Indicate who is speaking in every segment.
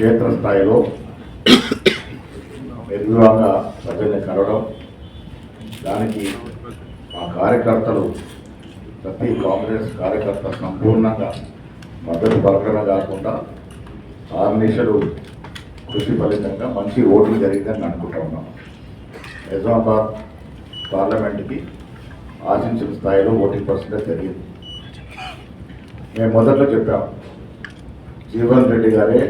Speaker 1: క్షేత్రస్థాయిలో నిర్వివాహంగా ప్రజల్ని కలవడం దానికి మా కార్యకర్తలు ప్రతి కాంగ్రెస్ కార్యకర్త సంపూర్ణంగా మద్దతు పలకడమే కాకుండా ఆర్నిషలు కృషి ఫలితంగా మంచి ఓట్లు జరిగిందని అనుకుంటా ఉన్నాం. నిజామాబాద్ పార్లమెంట్కి ఆశించిన స్థాయిలో ఓటింగ్ పర్సెంటేజ్ జరిగింది. మేము మొదట్లో చెప్పాం జీవన్ రెడ్డి గారే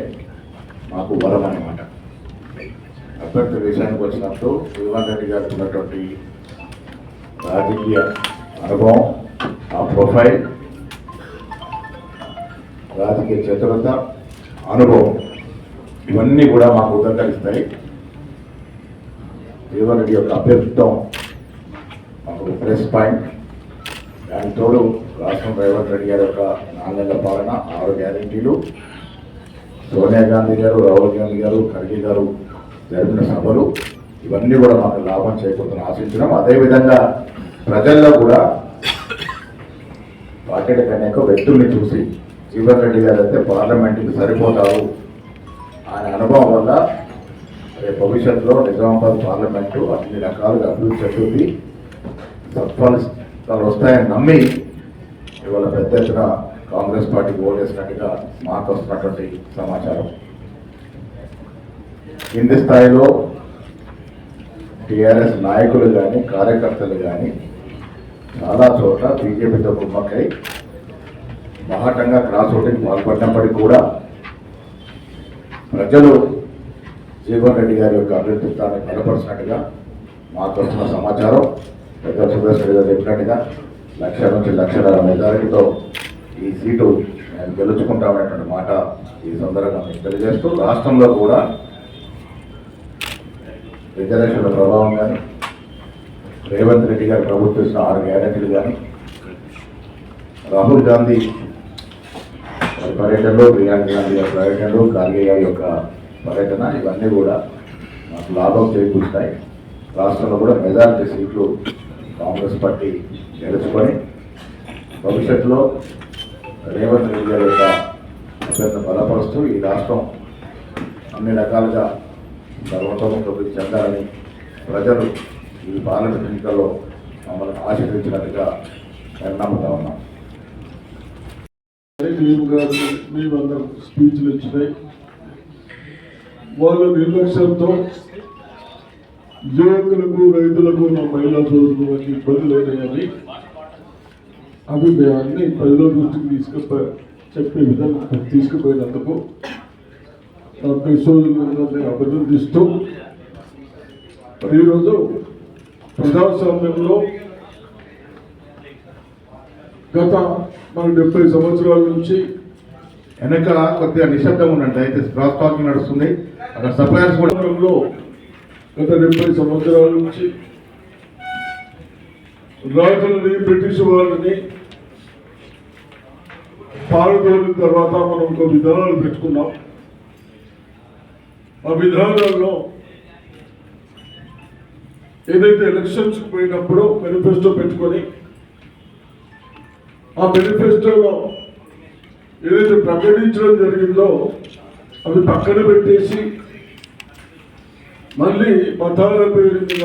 Speaker 1: మాకు వరం అన్నమాట. అభ్యర్థి విషయానికి వచ్చినప్పుడు జీవన్ రెడ్డి గారికి ఉన్నటువంటి రాజకీయ అనుభవం ఆ ప్రొఫైల్ రాజకీయ చతురత అనుభవం ఇవన్నీ కూడా మాకు ఉదకరిస్తాయి జీవన్ రెడ్డి యొక్క అభ్యర్థిత్వం మాకు ప్రెస్ పాయింట్. దానితోడు రాష్ట్రం రేవంత్ రెడ్డి గారి యొక్క నాలుగేళ్ళ పాలన ఆరు గ్యారెంటీలు. సోనియా గాంధీ గారు రాహుల్ గాంధీ గారు ఖర్గే గారు జరిపిన సభలు ఇవన్నీ కూడా మాకు లాభం చేకూరుతున్న ఆశించడం అదేవిధంగా ప్రజల్లో కూడా పార్టీల అనేక వ్యక్తుల్ని చూసి జీవన్ రెడ్డి గారు అయితే పార్లమెంట్కి సరిపోతారు ఆయన అనుభవం వల్ల రేపు భవిష్యత్తులో నిజామాబాద్ పార్లమెంటు అన్ని రకాలుగా అభివృద్ధి చెందుతుంది. సత్ఫలితాలు వస్తాయని నమ్మి ఇవాళ పెద్ద ఎత్తున కాంగ్రెస్ పార్టీకి ఓటేసినట్టుగా మాకు వస్తున్నటువంటి సమాచారం. కింది స్థాయిలో టీఆర్ఎస్ నాయకులు కానీ కార్యకర్తలు కానీ చాలా చోట్ల బీజేపీతో కుమ్మక్కై బాహటంగా క్రాస్ ఓటింగ్ పాల్పడినప్పటికీ కూడా ప్రజలు జీవన్ రెడ్డి గారి యొక్క అభ్యర్థిత్వాన్ని బలపరిచినట్టుగా మాకు వచ్చిన సమాచారం. పెద్ద సురేష్ రెడ్డి గారు చెప్పినట్టుగా లక్ష నుంచి లక్షల మెజారిటీతో ఈ సీటు నేను గెలుచుకుంటామనేటువంటి మాట ఈ సందర్భంగా మీకు తెలియజేస్తూ రాష్ట్రంలో కూడా రిజర్వేషన్ల ప్రభావం కానీ రేవంత్ రెడ్డి గారు ప్రభుత్వం ఇచ్చిన ఆరు గ్యారెంటీలు కానీ రాహుల్ గాంధీ పర్యటనలో ప్రియాంక గాంధీ గారి పర్యటనలో గాంధీ గారి యొక్క పర్యటన ఇవన్నీ కూడా మాకు లాభం చేకూరుస్తాయి. రాష్ట్రంలో కూడా మెజారిటీ సీట్లు కాంగ్రెస్ పార్టీ గెలుచుకొని భవిష్యత్తులో రేవంత్ రెడ్డి గారి యొక్క అభ్యర్థన బలపరుస్తూ ఈ రాష్ట్రం అన్ని రకాలుగా సర్వతోముఖి చెందాలని ప్రజలు ఈ పార్లమెంట్ ఎన్నికల్లో మమ్మల్ని ఆశీర్వించినట్టుగా మేము నమ్ముతా ఉన్నాం.
Speaker 2: మేమందరం స్పీచ్లు ఇచ్చినాయి. వాళ్ళ నిర్లక్ష్యంతో యువకులకు రైతులకు నా మహిళా సోదరులకు ఇబ్బంది లేదని అవి మేము అన్ని ప్రజల దృష్టికి తీసుకుపో చెప్పే విధంగా తీసుకుపోయినందుకు అభివృద్ధిస్తూ సోదరులందరినీ అభినందిస్తూ ఈరోజు ప్రజాస్వామ్యంలో గత మన డెబ్బై సంవత్సరాల నుంచి
Speaker 1: వెనక కొద్దిగా నిశ్శబ్దం ఉండండి అయితే క్రాస్ టాకింగ్ నడుస్తుంది. అక్కడ సప్లయర్స్ కూడా
Speaker 2: గత డెబ్బై సంవత్సరాల నుంచి రాజులని బ్రిటిష్ వాళ్ళని పాల్గొని తర్వాత మనం కొన్ని విధానాలు పెట్టుకున్నాం. ఆ విధానాల్లో ఏదైతే ఎలక్షన్స్ పోయినప్పుడు మేనిఫెస్టో పెట్టుకొని ఆ మేనిఫెస్టోలో ఏదైతే ప్రకటించడం జరిగిందో అవి పక్కన పెట్టేసి మళ్ళీ మతాల పేరు మీద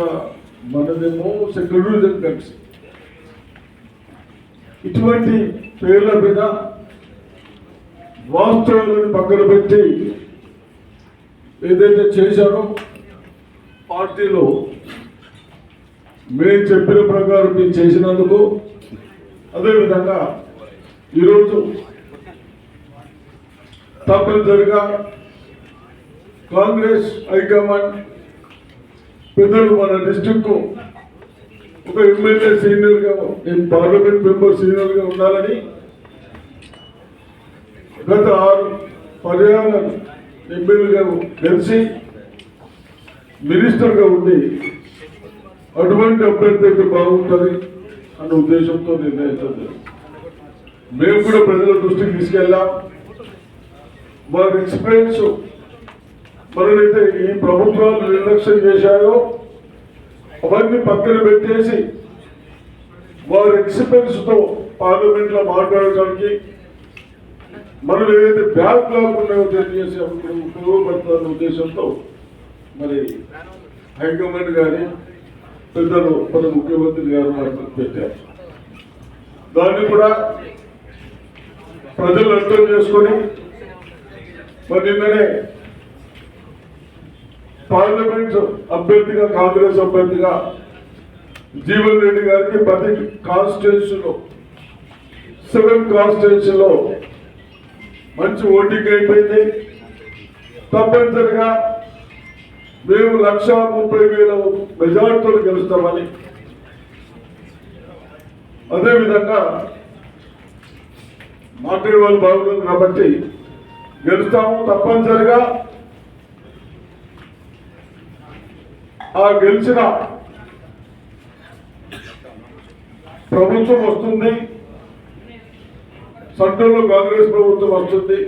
Speaker 2: మనదేమో సెక్యులరిజం కలిసి ఇటువంటి పేర్ల మీద వాస్తవాలను పక్కన పెట్టి ఏదైతే చేశారో పార్టీలో మేము చెప్పిన ప్రకారం మేము చేసినందుకు అదేవిధంగా ఈరోజు తప్పనిసరిగా కాంగ్రెస్ హైకమాండ్ పెద్దలు మన డిస్టిక్ ఒక ఎమ్మెల్యే సీనియర్గా పార్లమెంట్ మెంబర్ సీనియర్గా ఉండాలని గత ఆరు పర్యావరణ ఎమ్మెల్యేగా కలిసి మినిస్టర్గా ఉండి అటువంటి అభ్యర్థి అయితే బాగుంటుంది అన్న ఉద్దేశంతో నిర్ణయించండి మేము కూడా ప్రజల దృష్టికి తీసుకెళ్ళాం. వారి ఎక్స్పీరియన్స్ మరైతే ఈ ప్రభుత్వాలు నిర్లక్ష్యం చేశాయో అవన్నీ పక్కన పెట్టేసి వారి ఎక్స్పీరియన్స్తో పార్లమెంట్లో మాట్లాడటానికి మనం ఏదైతే బ్యాక్ ఉన్నాయో తెలియజేసి అప్పుడు ఉపయోగపడుతున్న ఉద్దేశంతో మరి హైకమాండ్ గారి పెద్దలు మన ముఖ్యమంత్రి గారు పెట్టారు. దాన్ని కూడా ప్రజలు అర్థం చేసుకొని మరి నిన్ననే పార్లమెంట్ అభ్యర్థిగా కాంగ్రెస్ అభ్యర్థిగా జీవన్ రెడ్డి గారికి ప్రతి కాన్స్టిట్యూన్సీలో సెవెన్ కాన్స్టిట్యూన్సీలో మంచి ఓటింగ్ అయిపోయింది. తప్పనిసరిగా మేము లక్ష ముప్పై వేల మెజార్టీతో గెలుస్తామని. అదేవిధంగా మాట్లాడే వాళ్ళు బాగుంది కాబట్టి గెలుస్తాము తప్పనిసరిగా. ఆ గెలిచిన ప్రభుత్వం వస్తుంది. సెంట్రల్లో కాంగ్రెస్ ప్రభుత్వం వస్తుంది.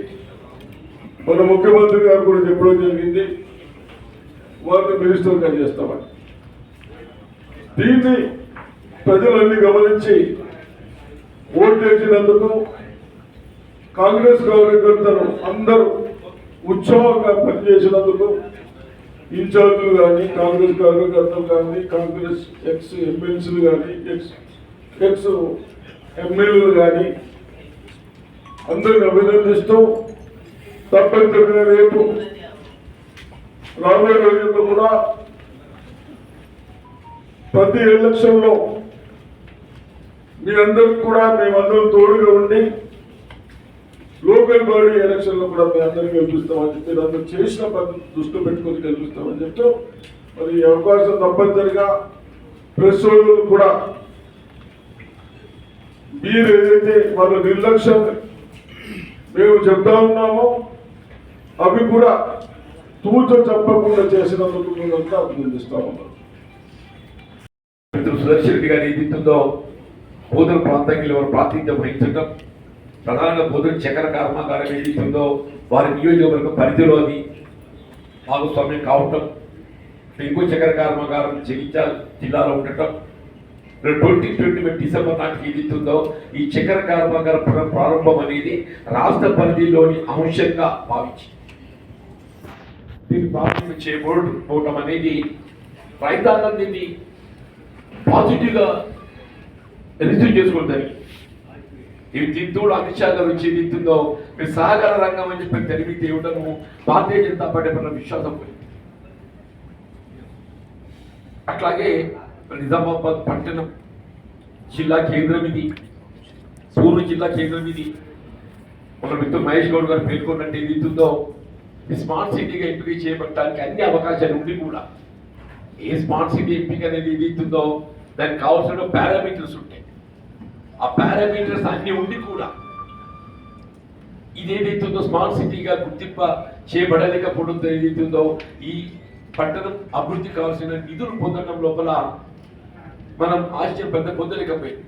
Speaker 2: మన ముఖ్యమంత్రి గారు కూడా చెప్పడం జరిగింది. వారిని మినిస్టర్గా చేస్తామని. దీన్ని ప్రజలన్నీ గమనించి ఓటు వేసినందుకు కాంగ్రెస్ కార్యకర్తలు అందరూ ఉత్సవంగా పనిచేసినందుకు ఇన్ఛార్జీలు కానీ కాంగ్రెస్ కార్యకర్తలు కానీ కాంగ్రెస్ ఎక్స్ ఎమ్మెల్సీలు కానీ ఎక్స్ ఎక్స్ ఎమ్మెల్యేలు కానీ అందరిని అభినందిస్తూ తప్పనిసరిగా రేపు రాబోయే రోజుల్లో కూడా ప్రతి ఎలక్షన్లో మీ అందరికి కూడా మేమందరం తోడుగా ఉండి లోకల్ బాడీ ఎలక్షన్లో కూడా మీ అందరికీ గెలిపిస్తామని చెప్పి అందరూ చేసిన పని దృష్టి పెట్టుకొని గెలిపిస్తామని చెప్తూ మరి ఈ అవకాశం తప్పనిసరిగా ప్రెస్ కూడా మీరు ఏదైతే వాళ్ళ నిర్లక్ష్యం మేము చెప్తా ఉన్నామో. అవి కూడా తూచ చెప్పకుండా చేసినందుకు మేమంతా అభినందిస్తా ఉన్నాం
Speaker 3: సురక్షితంగా సుదర్శన్ రెడ్డి గారి ఏదైతుందో బోధన ప్రాంతంలో వారు ప్రాతినిధ్యం వహించడం ప్రధానంగా బోధన చక్కెర కర్మాగారం ఏదైతుందో వారి నియోజకవర్గ పరిధిలో అది భాగస్వామ్యం కావటం ఇంకో చక్కెర కర్మాగారం జగించాలి జిల్లాలో ఉండటం ట్వంటీ ట్వంటీ డిసెంబర్ నాటికి ఏదైతుందో ఈ చక్కెర కర్మాగార ప్రారంభం అనేది రాష్ట్ర పరిధిలోని అంశంగా భావించి దీన్ని ప్రారంభం చేయబోవడం అనేది రైతాంగం దీన్ని పాజిటివ్గా రిసీవ్ చేసుకుంటారు ఇవి తింటూడు అమిత్ షా గారు వచ్చి మీరు సహకార రంగం అని చెప్పి తెలివితే ఇవ్వడము భారతీయ జనతా పార్టీ పట్ల విశ్వాసం పోయింది. అట్లాగే నిజామాబాద్ పట్టణం జిల్లా కేంద్రం ఇది. సూర్య జిల్లా కేంద్రం ఇది. మన మిత్రుడు మహేష్ గౌడ్ గారు పేర్కొన్నట్టు ఏది ఈ స్మార్ట్ సిటీగా ఎంపిక చేయబట్టడానికి అన్ని అవకాశాలు ఉండి కూడా ఏ స్మార్ట్ సిటీ ఎంపిక అనేది ఏది దానికి కావాల్సిన పారామీటర్స్ ఉంటాయి. ఆ పారామీటర్స్ అన్ని ఉండి కూడా ఇదేదైతుందో స్మార్ట్ సిటీగా గుర్తింప చేయబడలేకపోవడం ఏదైతుందో ఈ పట్టణం అభివృద్ధి కావాల్సిన నిధులు పొందడం లోపల మనం ఆశ్చర్యం పెద్ద పొందలేకపోయింది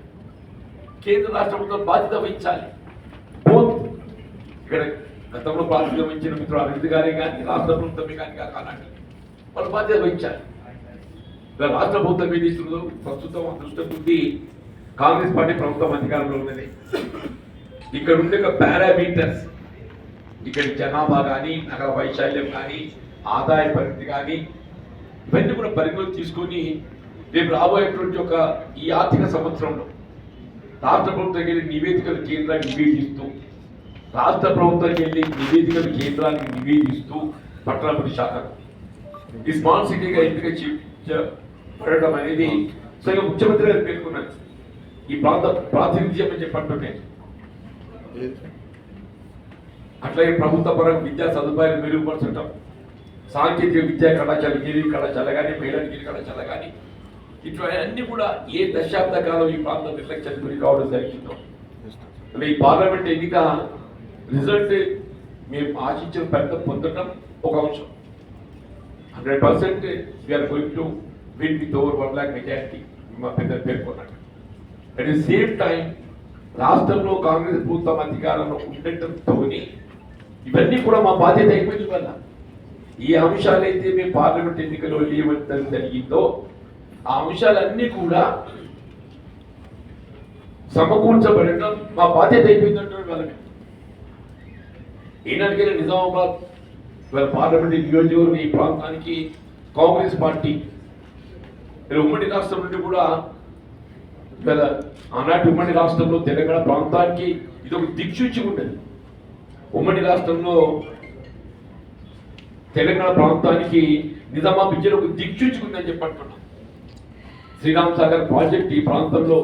Speaker 3: కేంద్ర రాష్ట్ర ప్రభుత్వం బాధ్యత వహించాలి. ఇక్కడ గతంలో బాధ్యత వహించిన మిత్రులు అరవింద్ గారే కానీ రాష్ట్ర ప్రభుత్వమే కానీ కానండి వాళ్ళు బాధ్యత వహించాలి. రాష్ట్ర ప్రభుత్వం ఏం చేస్తుందో ప్రస్తుతం అదృష్టం ఉంది కాంగ్రెస్ పార్టీ ప్రభుత్వం అధికారంలో ఉన్నది. ఇక్కడ ఉండే ఒక పారామీటర్స్ ఇక్కడ జనాభా కానీ నగర వైశాల్యం కానీ ఆదాయ పరిమితి కానీ ఇవన్నీ కూడా పరిగణలోకి తీసుకొని రేపు రాబోయేటువంటి ఒక ఈ ఆర్థిక సంవత్సరంలో రాష్ట్ర ప్రభుత్వం వెళ్ళి నివేదికలు కేంద్రానికి నివేదిస్తూ రాష్ట్ర ప్రభుత్వానికి వెళ్ళి నివేదికలు కేంద్రానికి నివేదిస్తూ పట్టణాభివృద్ధి శాఖ ఈ స్మార్ట్ సిటీగా ఎంపిక చేయడం అనేది సరిగా ముఖ్యమంత్రి గారు పేర్కొన్నారు. ఈ ప్రాంత ప్రాతినిధ్యం అని చెప్పి అట్లాగే ప్రభుత్వ పరంగా విద్యా సదుపాయాలు మెరుగుపరచడం సాంకేతిక విద్యా కళాశాల ఇంజనీరింగ్ కళాశాల కానీ గిరి కళాశాల కానీ ఇటువంటి కూడా ఏ దశాబ్ద కాలం ఈ ప్రాంతం నిర్లక్ష్యం గురి కావడం జరిగిందో. అంటే ఈ పార్లమెంట్ ఎన్నిక రిజల్ట్ మేము ఆశించిన పెద్ద పొందడం ఒక అంశం. Hundred percent we're going to win with over one lakh majority మా పెద్దలు పేర్కొన్నాడు. అట్ ది సేమ్ టైం రాష్ట్రంలో కాంగ్రెస్ ప్రభుత్వం అధికారంలో ఉండటంతో ఇవన్నీ కూడా మా బాధ్యత అయిపోయింది వల్ల. ఈ అంశాలైతే మేము పార్లమెంట్ ఎన్నికల్లో లేవడం జరిగిందో ఆ అంశాలన్నీ కూడా సమకూర్చబడటం మా బాధ్యత అయిపోయిందంటే వాళ్ళకి. ఈనాటికైనా నిజామాబాద్ వాళ్ళ పార్లమెంట్ నియోజకవర్గం ఈ ప్రాంతానికి కాంగ్రెస్ పార్టీ ఇలా ఉమ్మడి రాష్ట్రం నుండి కూడా ఇవాళ ఆనాటి ఉమ్మడి రాష్ట్రంలో తెలంగాణ ప్రాంతానికి ఇది ఒక దిక్సూచి ఉండేది ఉమ్మడి రాష్ట్రంలో తెలంగాణ ప్రాంతానికి నిజామాబాద్ విద్యలో ఒక దిక్సూచి ఉందని చెప్పి అంటున్నాం. శ్రీరామ్ సాగర్ ప్రాజెక్ట్ ఈ ప్రాంతంలో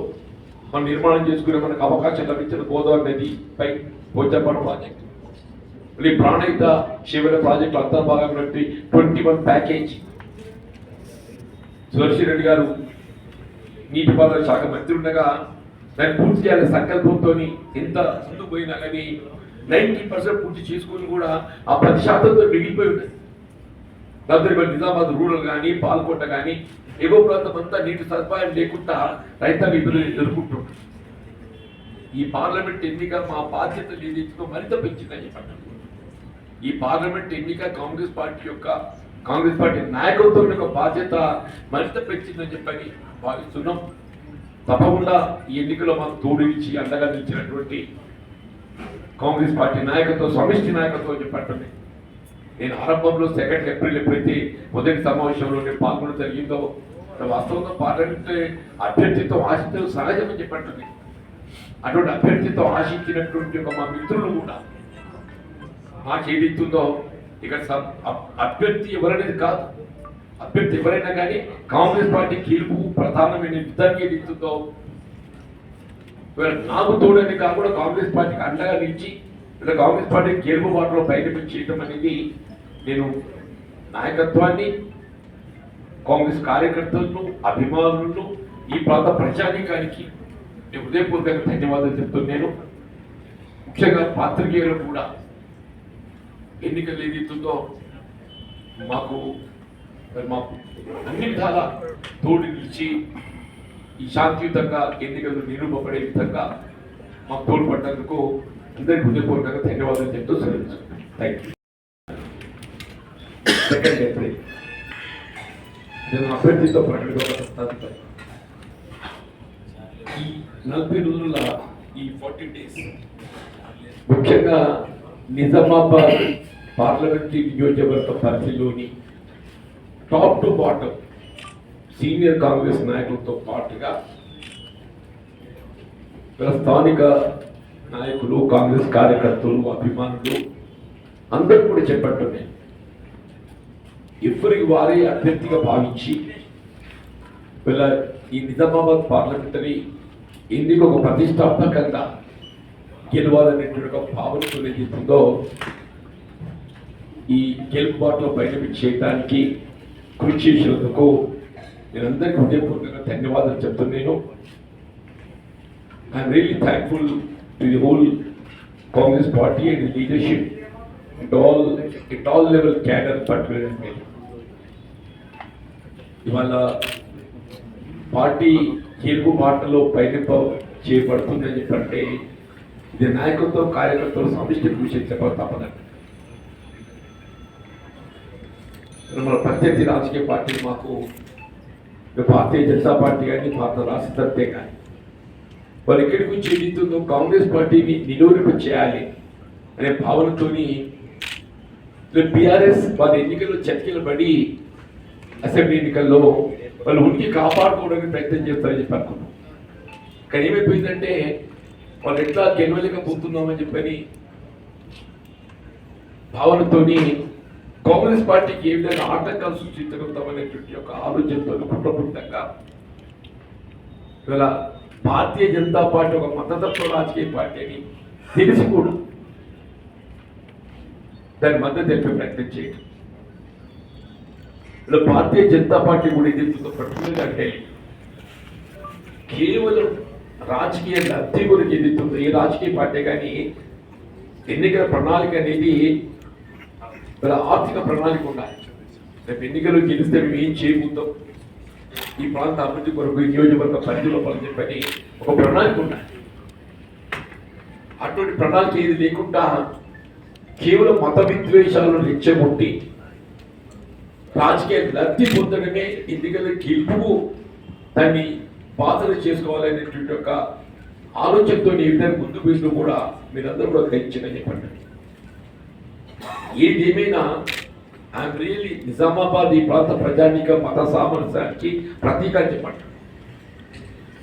Speaker 3: మనం నిర్మాణం చేసుకునే మనకు అవకాశం లభించిన గోదావరి నదిపై పోచంపాడు ప్రాజెక్ట్. మళ్ళీ ప్రాణహిత శివర project అంతర్భాగంలో twenty one package. Sudarshan Reddy garu నీటిపారుదల శాఖ మంత్రి ఉండగా దాన్ని పూర్తి చేయాలి సంకల్పంతో ఎంత ముందుకు పోయినా కానీ నైన్టీ పర్సెంట్ పూర్తి చేసుకుని కూడా ఆ పది శాతంతో మిగిలిపోయి ఉన్నాయి. దాంతో నిజామాబాద్ రూరల్ కానీ పాల్కొండ కానీ ఎగువ ప్రాంతం అంతా నీటి సదుపాయం లేకుండా రైతాంగ ఇబ్బందులు ఎదుర్కొంటున్నారు ఈ పార్లమెంట్ ఎన్నిక మా బాధ్యత ఏదైతుందో మరింత పెంచిందని చెప్పండి. ఈ పార్లమెంట్ ఎన్నిక కాంగ్రెస్ పార్టీ యొక్క కాంగ్రెస్ పార్టీ నాయకత్వం యొక్క బాధ్యత మరింత పెంచిందని చెప్పని భావిస్తున్నాం. తప్పకుండా ఈ ఎన్నికలో మాకు తోడు ఇచ్చి అండగా నిలిచినటువంటి కాంగ్రెస్ పార్టీ నాయకత్వం సమిష్టి నాయకత్వం చెప్పండి. నేను ఆరంభంలో సెకండ్ ఏప్రిల్ ఎప్పుడైతే మొదటి సమావేశంలో నేను పాల్గొనడం జరిగిందో వాస్తవంగా పార్లమెంట్ అభ్యర్థితో ఆశించడం సహజమని చెప్పండి అటువంటి అభ్యర్థితో ఆశించినటువంటి ఒక మా మిత్రులు కూడా మాకు ఏదైతుందో ఇక్కడ అభ్యర్థి ఎవరనేది కాదు. అభ్యర్థి ఎవరైనా కానీ కాంగ్రెస్ పార్టీ గెలుపు ప్రధానమైన యుద్ధానికి ఏదైతుందో నాకు తోడని కాకుండా కాంగ్రెస్ పార్టీకి అండగా నిలిచి ఇలా కాంగ్రెస్ పార్టీ గెలుపు బాటలో బయటకు చేయడం అనేది నేను నాయకత్వాన్ని కాంగ్రెస్ కార్యకర్తలను అభిమానులను ఈ ప్రాంత ప్రజానీకానికి నేను హృదయపూర్వక ధన్యవాదాలు చెప్తున్నాను. ముఖ్యంగా పాత్రికేయులు కూడా ఎన్నికలు ఏదైతుందో మాకు మాకు అన్ని విధాల తోడు నిలిచి ఈ శాంతియుతంగా ఎన్నికలు నిరూపబడే విధంగా మాకు తోడ్పడ్డందుకు అందరికీ హృదయపూర్వకంగా ధన్యవాదాలు చెప్తూ సెలవు థ్యాంక్ యూ సెకండ్ ఏప్రిల్ నేను అభ్యర్థితో ప్రకటించబడతాను ఈ నలభై రోజుల ఈ ఫార్టీ డేస్ ముఖ్యంగా నిజామాబాద్ పార్లమెంటరీ నియోజకవర్గ పరిధిలోని top to bottom senior Congress నాయకులతో పాటుగా స్థానిక నాయకులు కాంగ్రెస్ కార్యకర్తలు అభిమానులు అందరూ కూడా చెప్పట్టున్నాయి ఎవరికి వారే అభ్యర్థిగా భావించి వీళ్ళ ఈ నిజామాబాద్ పార్లమెంటరీ ఎందుకు ఒక ప్రతిష్టాత్మకంగా గెలవాలనేటువంటి ఒక భావనతో ఏదైతుందో ఈ గెలుపుబాటులో బాటలో చేయడానికి కృషి చేసినందుకు నేను అందరికీ హృదయపూర్వకంగా ధన్యవాదాలు చెప్తున్నాను. I'm really thankful to the whole Congress party and leadership it all it all level cadre particular ఇవాళ పార్టీ గెలుపు బాటలో పయనింప చేపడుతుందని చెప్పంటే ఇది నాయకత్వం కార్యకర్తలు సమిష్టి కృషి చెప్పక తప్పదండి. మన ప్రత్యర్థి రాజకీయ పార్టీలు మాకు భారతీయ జనతా పార్టీ కానీ భారత రాష్ట్ర సత్తే కానీ వాళ్ళు ఎక్కడికి వచ్చి ఏదైతుందో కాంగ్రెస్ పార్టీని నిలువరింప చేయాలి అనే భావనతోని బీఆర్ఎస్ వారి ఎన్నికల్లో చతికిలబడి అసెంబ్లీ ఎన్నికల్లో వాళ్ళు ఉనికి కాపాడుకోవడానికి ప్రయత్నం చేస్తారని చెప్పి అనుకున్నాం. కానీ ఏమైపోయిందంటే వాళ్ళు ఎట్లా గెలవలేకపోతున్నామని చెప్పని భావనతోని కాంగ్రెస్ పార్టీకి ఏ విధంగా ఆటంకాలు సృష్టించగలుగుతామనేటువంటి ఒక ఆలోచనతో కుట్రపూరితంగా ఇవాళ భారతీయ జనతా పార్టీ ఒక మతతత్వ రాజకీయ పార్టీ అని తెలిసి కూడా దాని మద్దతు తెలిపే ప్రయత్నం చేయడం ఇలా భారతీయ జనతా పార్టీ కూడా ఇది పర్టికులర్గా అంటే కేవలం రాజకీయ లబ్ధి కొరకు ఎదుగుతుంది ఏ రాజకీయ పార్టీ కానీ ఎన్నికల ప్రణాళిక అనేది ఇలా ఆర్థిక ప్రణాళిక ఉండాలి. రేపు ఎన్నికలు గెలిస్తే మేము ఏం చేయబోతాం? ఈ ప్రాంత అభివృద్ధి కొరకు నియోజకవర్గ పరిధిలో పని చెప్పని ఒక ప్రణాళిక ఉండాలి. అటువంటి ప్రణాళిక ఏది లేకుండా కేవలం మత విద్వేషాలను రెచ్చగొట్టి రాజకీయ లబ్ధి పొందడమే ఎన్నికల గెలుపు. దాన్ని బాధలు చేసుకోవాలనేటువంటి ఒక ఆలోచనతో ఏ విధంగా ముందుకు కూడా మీరందరూ కూడా గ్రహించిందని చెప్పండి. ఏదేమైనా ఐఎమ్ రియలీ నిజామాబాద్ ఈ ప్రాంత ప్రజానిక మత సామరస్యానికి ప్రతీక అని చెప్పండి.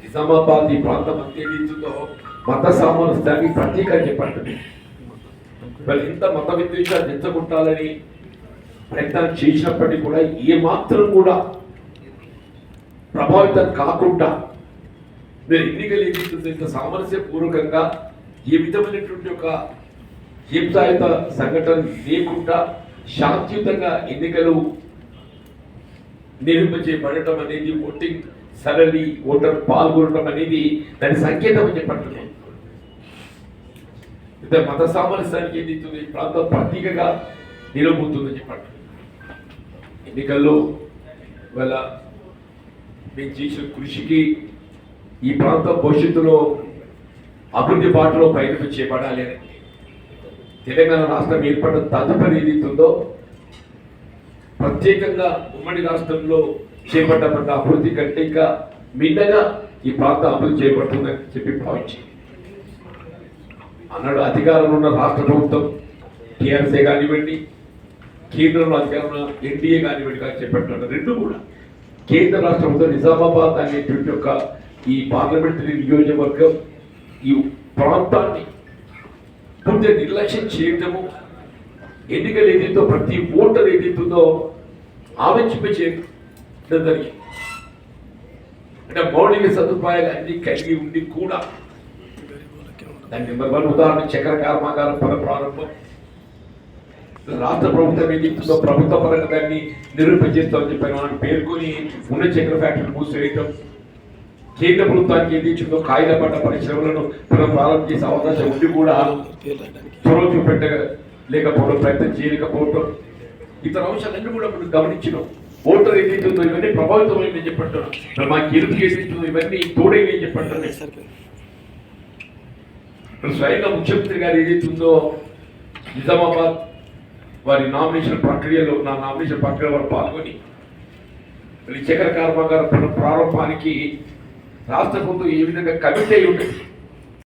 Speaker 3: నిజామాబాద్ ఈ ప్రాంతం అంత మత సామరస్యానికి ప్రతీక అని చెప్పండి ఇంత మత విద్వేషాలు తెచ్చగొట్టాలని ప్రయత్నం చేసినప్పటికీ కూడా ఏ మాత్రం కూడా ప్రభావితం కాకుండా మీరు ఎన్నికలు ఏమిస్తుంది ఇంత సామరస్యపూర్వకంగా ఏ విధమైనటువంటి ఒక హింసాయుత సంఘటన లేకుండా శాంతియుతంగా ఎన్నికలు నిర్మించబడటం అనేది ఓటింగ్ సరళి ఓటర్ పాల్గొనడం అనేది దాని సంకేతం అని చెప్పట్లేదు. మత సామరస్యానికి ఏదైతుంది ప్రాంతం ప్రతీకగా నిలబోతుందని చెప్పట్లేదు. ఎన్నికల్లో వాళ్ళ మేము చేసిన కృషికి ఈ ప్రాంతం భవిష్యత్తులో అభివృద్ధి బాటలో పయనం చేపడాలి అని తెలంగాణ రాష్ట్రం ఏర్పడిన తదుపరి ఏదైతుందో ప్రత్యేకంగా ఉమ్మడి రాష్ట్రంలో చేపట్టబడ్డ అభివృద్ధి కంటే ఇంకా మిన్నగా ఈ ప్రాంతం అభివృద్ధి చేయబడుతుందని చెప్పి భావించింది. అన్నాడు అధికారంలో ఉన్న రాష్ట్ర ప్రభుత్వం టీఆర్ఎస్ఏ కానివ్వండి కేంద్రంలో అధికారంలో ఎన్డీఏ కానివ్వండి కానీ చెప్పారు రెండు కూడా. కేంద్ర రాష్ట్ర ప్రభుత్వం నిజామాబాద్ అనేటువంటి ఒక ఈ పార్లమెంటరీ నియోజకవర్గం ఈ ప్రాంతాన్ని పూర్తిగా నిర్లక్ష్యం చేయటము ఎన్నికలు ఏదైతే ప్రతి ఓటర్ ఏదైతుందో ఆలోచింప చేయడం జరిగింది. అంటే మౌలిక సదుపాయాలు అన్ని కలిగి ఉండి కూడా దాని నెంబర్ వన్ ఉదాహరణ చక్ర కర్మాగారం పర ప్రారంభం. రాష్ట్ర ప్రభుత్వం ఏం చెప్తుందో ప్రభుత్వ పరంగా దాన్ని నిరూపించేస్తామని చెప్పాను. మనం పేర్కొని ఉన్న చక్కెర ఫ్యాక్టరీ మూసివేయటం కేంద్ర ప్రభుత్వానికి ఏది ఇచ్చిందో కాగిత పడ్డ పరిశ్రమలను పునః ప్రారంభం చేసే అవకాశం ఉండి కూడా. చొరవ చూపెట్ట లేకపోవడం ప్రయత్నం చేయలేకపోవడం ఇతర అంశాలన్నీ కూడా మనం గమనించినాం. ఓటర్ ఏదైతే ఉందో ఇవన్నీ ప్రభావితమైందని చెప్పంటారు మా గెలుపు ఏదైతుందో ఇవన్నీ తోడైనని చెప్పంటారు ఇప్పుడు స్వయంగా ముఖ్యమంత్రి గారు ఏదైతుందో నిజామాబాద్ వారి నామినేషన్ ప్రక్రియలో నా నామినేషన్ ప్రక్రియ వారు పాల్గొని మరి చక్కెర ప్రారంభానికి రాష్ట్ర ప్రభుత్వం ఏ విధంగా కమిట్ అయి ఉంటుంది